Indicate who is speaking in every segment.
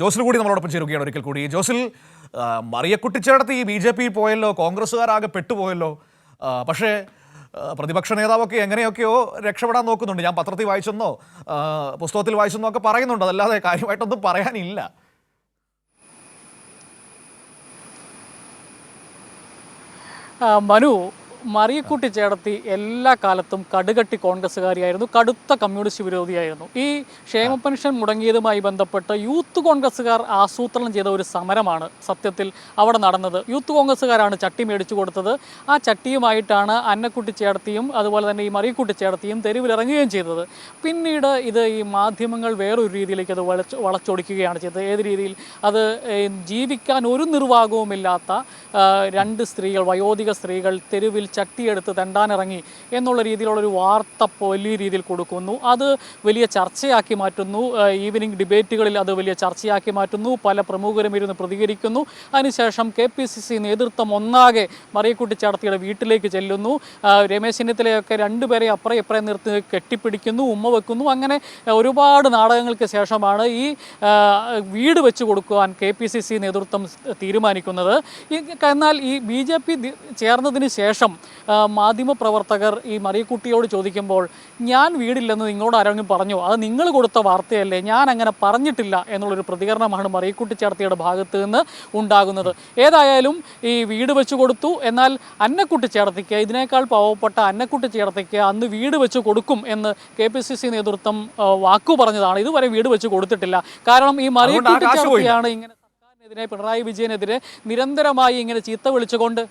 Speaker 1: ജോസിൽ കൂടി നമ്മളോടൊപ്പം ചേരുകയാണ് ഒരിക്കൽ കൂടി. ജോസിൽ മറിയക്കുട്ടിച്ചേടത്ത് ഈ ബി ജെ പി പോയല്ലോ കോൺഗ്രസ്സുകാരാകെ പെട്ടുപോയല്ലോ. പക്ഷേ പ്രതിപക്ഷ നേതാവൊക്കെ എങ്ങനെയൊക്കെയോ രക്ഷപ്പെടാൻ നോക്കുന്നുണ്ട്. ഞാൻ പത്രത്തിൽ വായിച്ചെന്നോ പുസ്തകത്തിൽ വായിച്ചെന്നോ ഒക്കെ പറയുന്നുണ്ട്. അതല്ലാതെ കാര്യമായിട്ടൊന്നും പറയാനില്ല.
Speaker 2: മനു മറിയക്കുട്ടി ചേടത്തി എല്ലാ കാലത്തും കടുകട്ടി കോൺഗ്രസ്സുകാരിയായിരുന്നു. കടുത്ത കമ്മ്യൂണിസ്റ്റ് വിരോധിയായിരുന്നു. ഈ ക്ഷേമ പെൻഷൻ മുടങ്ങിയതുമായി ബന്ധപ്പെട്ട് യൂത്ത് കോൺഗ്രസ്സുകാർ ആസൂത്രണം ചെയ്ത ഒരു സമരമാണ് സത്യത്തിൽ അവിടെ നടന്നത്. യൂത്ത് കോൺഗ്രസ്സുകാരാണ് ചട്ടി മേടിച്ചു കൊടുത്തത്. ആ ചട്ടിയുമായിട്ടാണ് അന്നക്കുട്ടി ചേടത്തിയും അതുപോലെ തന്നെ ഈ മറിയക്കുട്ടി ചേടത്തിയും തെരുവിലിറങ്ങുകയും ചെയ്തത്. പിന്നീട് ഇത് ഈ മാധ്യമങ്ങൾ വേറൊരു രീതിയിലേക്ക് അത് വളച്ച് വളച്ചൊടിക്കുകയാണ് ചെയ്തത്. ഏത് രീതിയിൽ? അത് ജീവിക്കാൻ ഒരു നിർവാഹവുമില്ലാത്ത രണ്ട് സ്ത്രീകൾ വയോധിക സ്ത്രീകൾ തെരുവിൽ ചട്ടിയെടുത്ത് തെണ്ടാനിറങ്ങി എന്നുള്ള രീതിയിലുള്ളൊരു വാർത്ത വലിയ രീതിയിൽ കൊടുക്കുന്നു. അത് വലിയ ചർച്ചയാക്കി മാറ്റുന്നു. ഈവനിങ് ഡിബേറ്റുകളിൽ അത് വലിയ ചർച്ചയാക്കി മാറ്റുന്നു. പല പ്രമുഖരും ഇരുന്ന് പ്രതികരിക്കുന്നു. അതിനുശേഷം കെ പി സി സി നേതൃത്വം ഒന്നാകെ മറിയക്കുട്ടി ചടത്തിയുടെ വീട്ടിലേക്ക് ചെല്ലുന്നു. രമേശ് ചെന്നിത്തലയൊക്കെ രണ്ടുപേരെ അപ്പുറം ഇപ്പുറം നിർത്തി കെട്ടിപ്പിടിക്കുന്നു ഉമ്മ വെക്കുന്നു. അങ്ങനെ ഒരുപാട് നാടകങ്ങൾക്ക് ശേഷമാണ് ഈ വീട് വെച്ച് കൊടുക്കുവാൻ കെ പി സി സി നേതൃത്വം തീരുമാനിക്കുന്നത്. എന്നാൽ ഈ ബി ജെ പി ചേർന്നതിന് ശേഷം മാധ്യമപ്രവർത്തകർ ഈ മറിയക്കുട്ടിയോട് ചോദിക്കുമ്പോൾ ഞാൻ വീടില്ലെന്ന് നിങ്ങളോട് ആരെങ്കിലും പറഞ്ഞു? അത് നിങ്ങൾ കൊടുത്ത വാർത്തയല്ലേ? ഞാൻ അങ്ങനെ പറഞ്ഞിട്ടില്ല എന്നുള്ളൊരു പ്രതികരണമാണ് മറിയക്കുട്ടി ചേർത്തിയുടെ ഭാഗത്ത് നിന്ന് ഉണ്ടാകുന്നത്. ഏതായാലും ഈ വീട് വെച്ച് കൊടുത്തു. എന്നാൽ അന്നക്കുട്ടി ചേർത്തിക്ക് ഇതിനേക്കാൾ പാവപ്പെട്ട അന്നക്കുട്ടി ചേർത്തിക്ക് അന്ന് വീട് വെച്ച് കൊടുക്കും എന്ന് കെ പി സി സി നേതൃത്വം വാക്കു പറഞ്ഞതാണ്. ഇതുവരെ വീട് വെച്ച് കൊടുത്തിട്ടില്ല. കാരണം ഈ മറിയക്കുട്ടി. ചേർത്തിയാണ് ഇങ്ങനെ സർക്കാരിനെതിരെ പിണറായി വിജയനെതിരെ നിരന്തരമായി ഇങ്ങനെ ചീത്ത വിളിച്ചുകൊണ്ട്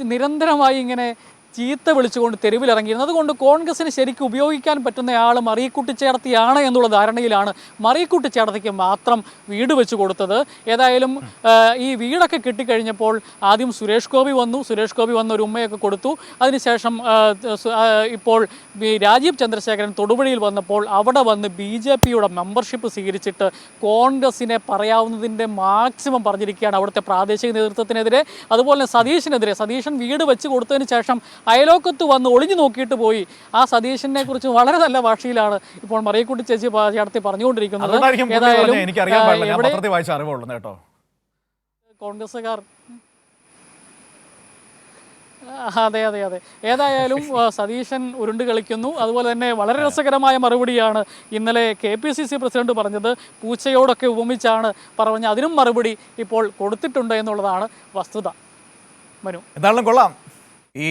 Speaker 2: നിരന്തരമായി ഇങ്ങനെ ചീത്ത വിളിച്ചുകൊണ്ട് തെരുവിലിറങ്ങിയിരുന്നു. അതുകൊണ്ട് കോൺഗ്രസിന് ശരിക്കും ഉപയോഗിക്കാൻ പറ്റുന്ന ആൾ മറിയക്കുട്ടി ചേർത്തിയാണ് എന്നുള്ള ധാരണയിലാണ് മറിയക്കുട്ടി ചേർത്തിക്ക് മാത്രം വീട് വെച്ച് കൊടുത്തത്. ഏതായാലും ഈ വീടൊക്കെ കിട്ടിക്കഴിഞ്ഞപ്പോൾ ആദ്യം സുരേഷ് ഗോപി വന്നു. സുരേഷ് ഗോപി വന്ന ഒരു ഉമ്മയൊക്കെ കൊടുത്തു. അതിനുശേഷം ഇപ്പോൾ രാജീവ് ചന്ദ്രശേഖരൻ തൊടുപുഴയിൽ വന്നപ്പോൾ അവിടെ വന്ന് ബി ജെ പിയുടെ മെമ്പർഷിപ്പ് സ്വീകരിച്ചിട്ട് കോൺഗ്രസിനെ പറയാവുന്നതിന്റെ മാക്സിമം പറഞ്ഞിരിക്കുകയാണ് അവിടുത്തെ പ്രാദേശിക നേതൃത്വത്തിനെതിരെ. അതുപോലെ സതീഷിനെതിരെ. സതീശൻ വീട് വെച്ച് കൊടുത്തതിന് ശേഷം അയലോക്കത്ത് വന്ന് ഒളിഞ്ഞു നോക്കിയിട്ട് പോയി. ആ സതീശനെ കുറിച്ച് വളരെ നല്ല ഭാഷയിലാണ് ഇപ്പോൾ മറിയക്കുട്ടി ചേച്ചി നടത്തി പറഞ്ഞുകൊണ്ടിരിക്കുന്നത്.
Speaker 1: കേട്ടോ.
Speaker 2: കോൺഗ്രസ്സുകാർ. അതെ അതെ അതെ. ഏതായാലും സതീശൻ ഉരുണ്ട് കളിക്കുന്നു. അതുപോലെ തന്നെ വളരെ രസകരമായ മറുപടിയാണ് ഇന്നലെ K P C C president പറഞ്ഞത്. പൂച്ചയോടൊക്കെ ഉപമിച്ചാണ് പറഞ്ഞ അതിനും മറുപടി ഇപ്പോൾ കൊടുത്തിട്ടുണ്ട് എന്നുള്ളതാണ് വസ്തുത. മനു.
Speaker 1: എന്തായാലും കൊള്ളാം. ഈ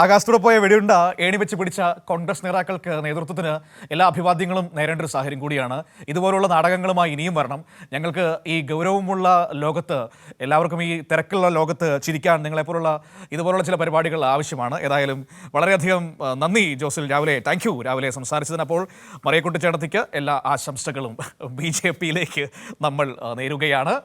Speaker 1: ആകാശത്തൂടെ പോയ വെടിയുണ്ട ഏണി വെച്ച് പിടിച്ച കോൺഗ്രസ് നേതാക്കൾക്ക് നേതൃത്വത്തിന് എല്ലാ അഭിവാദ്യങ്ങളും നേരേണ്ട ഒരു സാഹചര്യം കൂടിയാണ്. ഇതുപോലുള്ള നാടകങ്ങളുമായി ഇനിയും വരണം. ഞങ്ങൾക്ക് ഈ ഗൗരവമുള്ള ലോകത്ത് എല്ലാവർക്കും ഈ തിരക്കുള്ള ലോകത്ത് ചിരിക്കാൻ നിങ്ങളെപ്പോലുള്ള ഇതുപോലുള്ള ചില പരിപാടികൾ ആവശ്യമാണ്. ഏതായാലും വളരെയധികം നന്ദി ജോസിൽ രാവിലെ. താങ്ക് യു രാവിലെ സംസാരിച്ചതിന് അപ്പോൾ മറിയക്കുട്ടി ചേട്ടത്തിക്ക് എല്ലാ ആശംസകളും ബി ജെ പിയിലേക്ക് നമ്മൾ നേരുകയാണ്.